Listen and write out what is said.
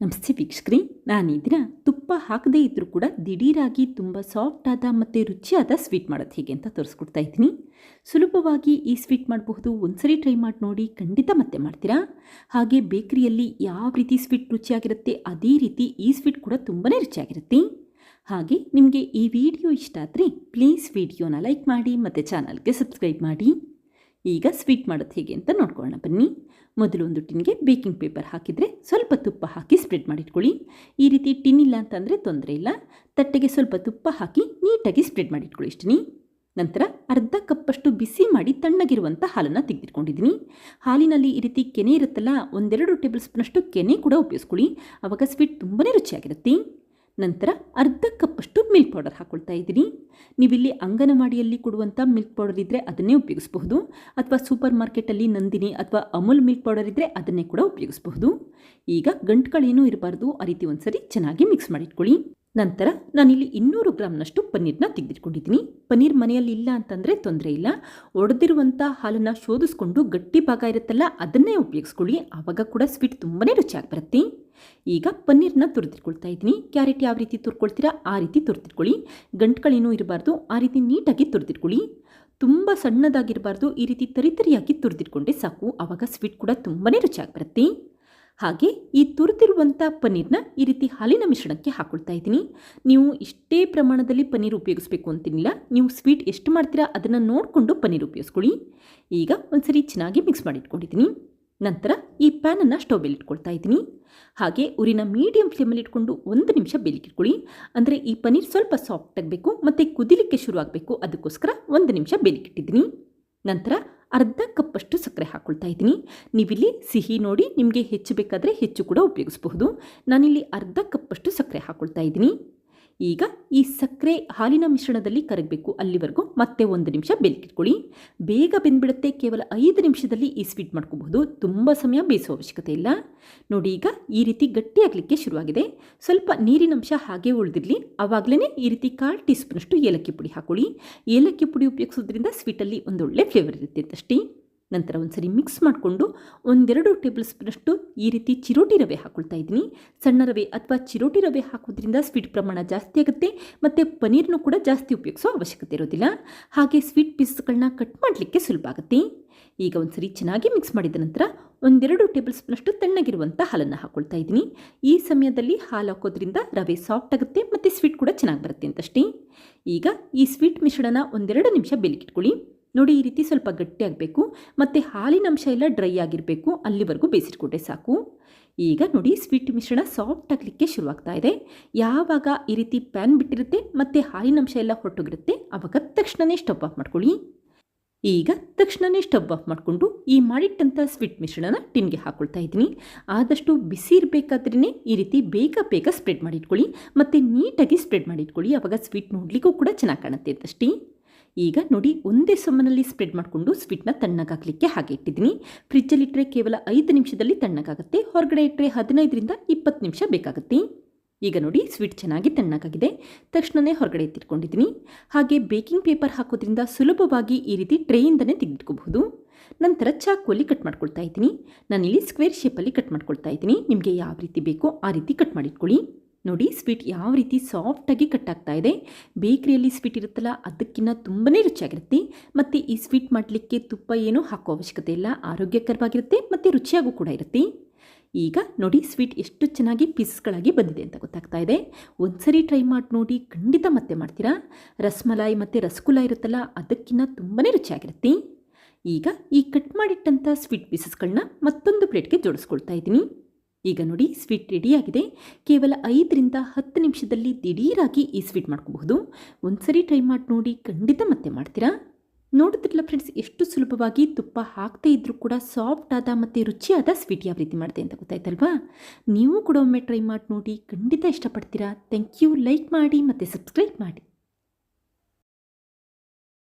ನಮಸ್ತೆ ವೀಕ್ಷಕ್ರಿ ನಾನು ಈ ತುಪ್ಪ ಹಾಕದೇ ಇದ್ದರೂ ಕೂಡ ದಿಢೀರಾಗಿ ತುಂಬ ಆದ ಮತ್ತು ರುಚಿಯಾದ ಸ್ವೀಟ್ ಮಾಡೋದು ಹೇಗೆ ಅಂತ ತೋರಿಸ್ಕೊಡ್ತಾ ಇದ್ದೀನಿ. ಸುಲಭವಾಗಿ ಈ ಸ್ವೀಟ್ ಮಾಡಬಹುದು. ಒಂದ್ಸರಿ ಟ್ರೈ ಮಾಡಿ ನೋಡಿ ಖಂಡಿತ ಮತ್ತೆ ಮಾಡ್ತೀರಾ? ಹಾಗೆ ಬೇಕರಿಯಲ್ಲಿ ಯಾವ ರೀತಿ ಸ್ವೀಟ್ ರುಚಿಯಾಗಿರುತ್ತೆ ಅದೇ ರೀತಿ ಈ ಸ್ವೀಟ್ ಕೂಡ ತುಂಬಾ ರುಚಿಯಾಗಿರುತ್ತೆ. ಹಾಗೆ ನಿಮಗೆ ಈ ವಿಡಿಯೋ ಇಷ್ಟ ಆದರೆ ಪ್ಲೀಸ್ ವಿಡಿಯೋನ ಲೈಕ್ ಮಾಡಿ ಮತ್ತು ಚಾನಲ್ಗೆ ಸಬ್ಸ್ಕ್ರೈಬ್ ಮಾಡಿ. ಈಗ ಸ್ವೀಟ್ ಮಾಡೋದು ಹೇಗೆ ಅಂತ ನೋಡ್ಕೊಳ್ಳೋಣ. ಬನ್ನಿ. ಮೊದಲು ಒಂದು ಟಿನ್ಗೆ ಬೇಕಿಂಗ್ ಪೇಪರ್ ಹಾಕಿದರೆ ಸ್ವಲ್ಪ ತುಪ್ಪ ಹಾಕಿ ಸ್ಪ್ರೆಡ್ ಮಾಡಿಟ್ಕೊಳ್ಳಿ. ಈ ರೀತಿ ಟಿನ್ ಇಲ್ಲ ಅಂತಂದರೆ ತೊಂದರೆ ಇಲ್ಲ. ತಟ್ಟೆಗೆ ಸ್ವಲ್ಪ ತುಪ್ಪ ಹಾಕಿ ನೀಟಾಗಿ ಸ್ಪ್ರೆಡ್ ಮಾಡಿಟ್ಕೊಳ್ಳಿ ಇಷ್ಟನಿ ನಂತರ ಅರ್ಧ ಕಪ್ಪಷ್ಟು ಬಿಸಿ ಮಾಡಿ ತಣ್ಣಗಿರುವಂಥ ಹಾಲನ್ನು ತೆಗೆದಿಟ್ಕೊಂಡಿದ್ದೀನಿ. ಹಾಲಿನಲ್ಲಿ ಈ ರೀತಿ ಕೆನೆ ಇರುತ್ತಲ್ಲ, ಒಂದೆರಡು ಟೇಬಲ್ ಸ್ಪೂನಷ್ಟು ಕೆನೆ ಕೂಡ ಉಪಯೋಗಿಸ್ಕೊಳ್ಳಿ. ಆವಾಗ ಸ್ವೀಟ್ ತುಂಬನೇ ರುಚಿಯಾಗಿರುತ್ತೆ. ನಂತರ ಅರ್ಧ ಕಪ್ಪಷ್ಟು ಮಿಲ್ಕ್ ಪೌಡರ್ ಹಾಕ್ಕೊಳ್ತಾ ಇದ್ದೀನಿ. ನೀವಿಲ್ಲಿ ಅಂಗನವಾಡಿಯಲ್ಲಿ ಕೊಡುವಂಥ ಮಿಲ್ಕ್ ಪೌಡರ್ ಇದ್ದರೆ ಅದನ್ನೇ ಉಪಯೋಗಿಸಬಹುದು. ಅಥವಾ ಸೂಪರ್ ಮಾರ್ಕೆಟಲ್ಲಿ ನಂದಿನಿ ಅಥವಾ ಅಮೂಲ್ ಮಿಲ್ಕ್ ಪೌಡರ್ ಇದ್ದರೆ ಅದನ್ನೇ ಕೂಡ ಉಪಯೋಗಿಸಬಹುದು. ಈಗ ಗಂಟುಗಳೇನೂ ಇರಬಾರ್ದು. ಆ ರೀತಿ ಒಂದ್ಸರಿ ಚೆನ್ನಾಗಿ ಮಿಕ್ಸ್ ಮಾಡಿಟ್ಕೊಳ್ಳಿ. ನಂತರ ನಾನಿಲ್ಲಿ ಇನ್ನೂರು ಗ್ರಾಮ್ನಷ್ಟು ಪನ್ನೀರ್ನ ತೆಗೆದಿಟ್ಕೊಂಡಿದ್ದೀನಿ ಪನ್ನೀರ್ ಮನೆಯಲ್ಲಿ ಇಲ್ಲ ಅಂತಂದರೆ ತೊಂದರೆ ಇಲ್ಲ. ಒಡೆದಿರುವಂಥ ಹಾಲನ್ನು ಶೋಧಿಸ್ಕೊಂಡು ಗಟ್ಟಿ ಭಾಗ ಇರುತ್ತಲ್ಲ, ಅದನ್ನೇ ಉಪಯೋಗಿಸ್ಕೊಳ್ಳಿ. ಆವಾಗ ಕೂಡ ಸ್ವೀಟ್ ತುಂಬನೇ ರುಚಿಯಾಗಿ ಬರುತ್ತೆ. ಈಗ ಪನ್ನೀರ್ನ ತುರಿದಿಟ್ಕೊಳ್ತಾ ಇದ್ದೀನಿ. ಕ್ಯಾರೆಟ್ ಯಾವ ರೀತಿ ತುರ್ಕೊಳ್ತೀರಾ ಆ ರೀತಿ ತುರಿದಿಟ್ಕೊಳ್ಳಿ. ಗಂಟುಗಳೇನೂ ಇರಬಾರ್ದು, ಆ ರೀತಿ ನೀಟಾಗಿ ತುರಿದಿಟ್ಕೊಳ್ಳಿ. ತುಂಬ ಸಣ್ಣದಾಗಿರಬಾರ್ದು, ಈ ರೀತಿ ತರಿತರಿಯಾಗಿ ತುರಿದಿಟ್ಕೊಂಡೆ ಸಾಕು. ಆವಾಗ ಸ್ವೀಟ್ ಕೂಡ ತುಂಬನೇ ರುಚಿಯಾಗಿ ಬರುತ್ತೆ. ಹಾಗೆ ಈ ತುರಿದಿರುವಂಥ ಪನ್ನೀರ್ನ ಈ ರೀತಿ ಹಾಲಿನ ಮಿಶ್ರಣಕ್ಕೆ ಹಾಕೊಳ್ತಾ ಇದ್ದೀನಿ. ನೀವು ಇಷ್ಟೇ ಪ್ರಮಾಣದಲ್ಲಿ ಪನ್ನೀರ್ ಉಪಯೋಗಿಸ್ಬೇಕು ಅಂತಿಲ್ಲ ನೀವು ಸ್ವೀಟ್ ಎಷ್ಟು ಮಾಡ್ತೀರಾ ಅದನ್ನು ನೋಡಿಕೊಂಡು ಪನ್ನೀರ್ ಉಪಯೋಗಿಸ್ಕೊಳ್ಳಿ. ಈಗ ಒಂದ್ಸರಿ ಚೆನ್ನಾಗಿ ಮಿಕ್ಸ್ ಮಾಡಿಟ್ಕೊಂಡಿದ್ದೀನಿ. ನಂತರ ಈ ಪ್ಯಾನನ್ನು ಮೇಲೆ ಇಟ್ಕೊಳ್ತಾ ಇದ್ದೀನಿ. ಹಾಗೆ ಉರಿನ ಮೀಡಿಯಂ ಫ್ಲೇಮಲ್ಲಿ ಇಟ್ಕೊಂಡು ಒಂದು ನಿಮಿಷ ಬೇಲಿಕ್ಕಿಟ್ಕೊಳ್ಳಿ ಅಂದರೆ ಈ ಪನ್ನೀರ್ ಸ್ವಲ್ಪ ಸಾಫ್ಟ್ ಆಗಬೇಕು ಮತ್ತು ಕುದಿಲಿಕ್ಕೆ ಶುರು ಆಗಬೇಕು ಅದಕ್ಕೋಸ್ಕರ ಒಂದು ನಿಮಿಷ ಬೇಲಿಕ್ಕಿಟ್ಟಿದ್ದೀನಿ ನಂತರ ಅರ್ಧ ಕಪ್ಪಷ್ಟು ಸಕ್ಕರೆ ಹಾಕ್ಕೊಳ್ತಾ ಇದ್ದೀನಿ. ನೀವಿಲ್ಲಿ ಸಿಹಿ ನೋಡಿ ನಿಮಗೆ ಹೆಚ್ಚು ಬೇಕಾದರೆ ಹೆಚ್ಚು ಕೂಡ ಉಪಯೋಗಿಸಬಹುದು. ನಾನಿಲ್ಲಿ ಅರ್ಧ ಕಪ್ಪಷ್ಟು ಸಕ್ಕರೆ ಹಾಕ್ಕೊಳ್ತಾ ಇದ್ದೀನಿ. ಈಗ ಈ ಸಕ್ಕರೆ ಹಾಲಿನ ಮಿಶ್ರಣದಲ್ಲಿ ಕರಗಬೇಕು. ಅಲ್ಲಿವರೆಗೂ ಮತ್ತೆ ಒಂದು ನಿಮಿಷ ಬೆಂದಿಟ್ಕೊಳ್ಳಿ ಬೇಗ ಬೆಂದ್ಬಿಡುತ್ತೆ. ಕೇವಲ ಐದು ನಿಮಿಷದಲ್ಲಿ ಈ ಸ್ವೀಟ್ ಮಾಡ್ಕೋಬಹುದು. ತುಂಬ ಸಮಯ ಬೇಯಿಸುವ ಅವಶ್ಯಕತೆ ಇಲ್ಲ. ನೋಡಿ ಈಗ ಈ ರೀತಿ ಗಟ್ಟಿಯಾಗಲಿಕ್ಕೆ ಶುರುವಾಗಿದೆ. ಸ್ವಲ್ಪ ನೀರಿನಂಶ ಹಾಗೆ ಉಳಿದಿರಲಿ. ಆವಾಗಲೇ ಈ ರೀತಿ ಕಾಲು ಟೀ ಸ್ಪೂನಷ್ಟು ಏಲಕ್ಕಿ ಪುಡಿ ಹಾಕೊಳ್ಳಿ. ಏಲಕ್ಕಿ ಪುಡಿ ಉಪಯೋಗಿಸೋದ್ರಿಂದ ಸ್ವೀಟಲ್ಲಿ ಒಂದೊಳ್ಳೆ ಫ್ಲೇವರ್ ಇರುತ್ತೆ ಅಂತಷ್ಟೇ. ನಂತರ ಒಂದ್ಸರಿ ಮಿಕ್ಸ್ ಮಾಡಿಕೊಂಡು ಒಂದೆರಡು ಟೇಬಲ್ ಸ್ಪೂನಷ್ಟು ಈ ರೀತಿ ಚಿರೋಟಿ ರವೆ ಹಾಕ್ಕೊಳ್ತಾ ಇದ್ದೀನಿ. ಸಣ್ಣ ರವೆ ಅಥವಾ ಚಿರೋಟಿ ರವೆ ಹಾಕೋದ್ರಿಂದ ಸ್ವೀಟ್ ಪ್ರಮಾಣ ಜಾಸ್ತಿ ಆಗುತ್ತೆ ಮತ್ತು ಪನೀರ್ನೂ ಕೂಡ ಜಾಸ್ತಿ ಉಪಯೋಗಿಸೋ ಅವಶ್ಯಕತೆ ಇರೋದಿಲ್ಲ. ಹಾಗೆ ಸ್ವೀಟ್ ಪೀಸ್ಗಳನ್ನ ಕಟ್ ಮಾಡಲಿಕ್ಕೆ ಸುಲಭ ಆಗುತ್ತೆ. ಈಗ ಒಂದ್ಸರಿ ಚೆನ್ನಾಗಿ ಮಿಕ್ಸ್ ಮಾಡಿದ ನಂತರ ಒಂದೆರಡು ಟೇಬಲ್ ಸ್ಪೂನಷ್ಟು ತಣ್ಣಗಿರುವಂಥ ಹಾಲನ್ನು ಹಾಕ್ಕೊಳ್ತಾ ಇದ್ದೀನಿ. ಈ ಸಮಯದಲ್ಲಿ ಹಾಲು ಹಾಕೋದ್ರಿಂದ ರವೆ ಸಾಫ್ಟ್ ಆಗುತ್ತೆ ಮತ್ತು ಸ್ವೀಟ್ ಕೂಡ ಚೆನ್ನಾಗಿ ಬರುತ್ತೆ ಅಂತಷ್ಟೇ. ಈಗ ಈ ಸ್ವೀಟ್ ಮಿಶ್ರಣನ ಒಂದೆರಡು ನಿಮಿಷ ಬೆಲಿಕಿಟ್ಕೊಳ್ಳಿ ನೋಡಿ, ಈ ರೀತಿ ಸ್ವಲ್ಪ ಗಟ್ಟಿಯಾಗಬೇಕು ಮತ್ತು ಹಾಲಿನ ಅಂಶ ಎಲ್ಲ ಡ್ರೈ ಆಗಿರಬೇಕು. ಅಲ್ಲಿವರೆಗೂ ಬೇಯಿಸಿಟ್ಕೊಂಡೆ ಸಾಕು. ಈಗ ನೋಡಿ, ಸ್ವೀಟ್ ಮಿಶ್ರಣ ಸಾಫ್ಟ್ ಆಗಲಿಕ್ಕೆ ಶುರುವಾಗ್ತಾ ಇದೆ. ಯಾವಾಗ ಈ ರೀತಿ ಪ್ಯಾನ್ ಬಿಟ್ಟಿರುತ್ತೆ ಮತ್ತು ಹಾಲಿನ ಅಂಶ ಎಲ್ಲ ಹೊರಟೋಗಿರುತ್ತೆ ಆವಾಗ ತಕ್ಷಣವೇ ಸ್ಟವ್ ಆಫ್ ಮಾಡ್ಕೊಳ್ಳಿ. ಈಗ ತಕ್ಷಣವೇ ಸ್ಟವ್ ಆಫ್ ಮಾಡಿಕೊಂಡು ಈ ಮಾಡಿಟ್ಟಂಥ ಸ್ವೀಟ್ ಮಿಶ್ರಣನ ಟಿನ್ಗೆ ಹಾಕ್ಕೊಳ್ತಾ ಇದ್ದೀನಿ. ಆದಷ್ಟು ಬಿಸಿ ಇರಬೇಕಾದ್ರೇ ಈ ರೀತಿ ಬೇಗ ಬೇಗ ಸ್ಪ್ರೆಡ್ ಮಾಡಿಟ್ಕೊಳ್ಳಿ. ಮತ್ತು ನೀಟಾಗಿ ಸ್ಪ್ರೆಡ್ ಮಾಡಿಟ್ಕೊಳ್ಳಿ. ಆವಾಗ ಸ್ವೀಟ್ ನೋಡಲಿಕ್ಕೂ ಕೂಡ ಚೆನ್ನಾಗಿ ಕಾಣುತ್ತೆ ಅಂತಷ್ಟೇ ಈಗ ನೋಡಿ ಒಂದೇ ಸೊಮ್ಮನಲ್ಲಿ ಸ್ಪ್ರೆಡ್ ಮಾಡಿಕೊಂಡು ಸ್ವೀಟ್ನ ತಣ್ಣಗಾಗಲಿಕ್ಕೆ ಹಾಗೆ ಇಟ್ಟಿದ್ದೀನಿ. ಫ್ರಿಜ್ಜಲ್ಲಿಟ್ಟರೆ ಕೇವಲ ಐದು ನಿಮಿಷದಲ್ಲಿ ತಣ್ಣಗಾಗುತ್ತೆ. ಹೊರಗಡೆ ಇಟ್ಟರೆ ಹದಿನೈದರಿಂದ ಇಪ್ಪತ್ತು ನಿಮಿಷ ಬೇಕಾಗುತ್ತೆ. ಈಗ ನೋಡಿ ಸ್ವೀಟ್ ಚೆನ್ನಾಗಿ ತಣ್ಣಗಾಗಿದೆ. ತಕ್ಷಣವೇ ಹೊರಗಡೆ ಎತ್ತಿಟ್ಕೊಂಡಿದ್ದೀನಿ. ಹಾಗೆ ಬೇಕಿಂಗ್ ಪೇಪರ್ ಹಾಕೋದ್ರಿಂದ ಸುಲಭವಾಗಿ ಈ ರೀತಿ ಟ್ರೇಯಿಂದನೇ ತೆಗೆದಿಟ್ಕೋಬಹುದು ನಂತರ ಚಾಕುವಲ್ಲಿ ಕಟ್ ಮಾಡ್ಕೊಳ್ತಾ ಇದ್ದೀನಿ. ನಾನಿಲ್ಲಿ ಸ್ಕ್ವೇರ್ ಶೇಪಲ್ಲಿ ಕಟ್ ಮಾಡ್ಕೊಳ್ತಾ ಇದ್ದೀನಿ. ನಿಮಗೆ ಯಾವ ರೀತಿ ಬೇಕೋ ಆ ರೀತಿ ಕಟ್ ಮಾಡಿಟ್ಕೊಳ್ಳಿ. ನೋಡಿ ಸ್ವೀಟ್ ಯಾವ ರೀತಿ ಸಾಫ್ಟಾಗಿ ಕಟ್ ಆಗ್ತಾ ಇದೆ. ಬೇಕ್ರಿಯಲ್ಲಿ ಸ್ವೀಟ್ ಇರುತ್ತಲ್ಲ ಅದಕ್ಕಿಂತ ತುಂಬಾ ರುಚಿಯಾಗಿರುತ್ತೆ. ಮತ್ತು ಈ ಸ್ವೀಟ್ ಮಾಡಲಿಕ್ಕೆ ತುಪ್ಪ ಏನೂ ಹಾಕೋ ಅವಶ್ಯಕತೆ ಇಲ್ಲ, ಆರೋಗ್ಯಕರವಾಗಿರುತ್ತೆ ಮತ್ತು ರುಚಿಯಾಗೂ ಕೂಡ ಇರುತ್ತೆ. ಈಗ ನೋಡಿ ಸ್ವೀಟ್ ಎಷ್ಟು ಚೆನ್ನಾಗಿ ಪೀಸ್ಗಳಾಗಿ ಬಂದಿದೆ ಅಂತ ಗೊತ್ತಾಗ್ತಾ ಇದೆ. ಒಂದ್ಸರಿ ಟ್ರೈ ಮಾಡಿ ನೋಡಿ, ಖಂಡಿತ ಮತ್ತೆ ಮಾಡ್ತೀರಾ? ರಸ್ಮಲಾಯಿ ಮತ್ತು ರಸಗುಲ್ಲ ಇರುತ್ತಲ್ಲ ಅದಕ್ಕಿಂತ ತುಂಬಾ ರುಚಿಯಾಗಿರುತ್ತೆ. ಈಗ ಈ ಕಟ್ ಮಾಡಿಟ್ಟಂಥ ಸ್ವೀಟ್ ಪೀಸಸ್ಗಳನ್ನ ಮತ್ತೊಂದು ಪ್ಲೇಟ್ಗೆ ಜೋಡಿಸ್ಕೊಳ್ತಾ ಇದ್ದೀನಿ. ಈಗ ನೋಡಿ ಸ್ವೀಟ್ ರೆಡಿಯಾಗಿದೆ ಕೇವಲ ಐದರಿಂದ ಹತ್ತು ನಿಮಿಷದಲ್ಲಿ ದಿಢೀರಾಗಿ ಈ ಸ್ವೀಟ್ ಮಾಡ್ಕೋಬಹುದು. ಒಂದ್ಸರಿ ಟ್ರೈ ಮಾಡಿ ನೋಡಿ ಖಂಡಿತ ಮತ್ತೆ ಮಾಡ್ತೀರಾ? ನೋಡಿದ್ರಲ್ಲ ಫ್ರೆಂಡ್ಸ್ ಎಷ್ಟು ಸುಲಭವಾಗಿ ತುಪ್ಪ ಹಾಕ್ತೇ ಇದ್ದರೂ ಕೂಡ ಸಾಫ್ಟ್ ಆದ ಮತ್ತು ರುಚಿಯಾದ ಸ್ವೀಟ್ ಯಾವ ರೀತಿ ಮಾಡಿದೆ ಅಂತ ಗೊತ್ತಾಯ್ತಲ್ವಾ? ನೀವು ಕೂಡ ಒಮ್ಮೆ ಟ್ರೈ ಮಾಡಿ ನೋಡಿ ಖಂಡಿತ ಇಷ್ಟಪಡ್ತೀರಾ. ಥ್ಯಾಂಕ್ ಯು ಲೈಕ್ ಮಾಡಿ ಮತ್ತು ಸಬ್ಸ್ಕ್ರೈಬ್ ಮಾಡಿ.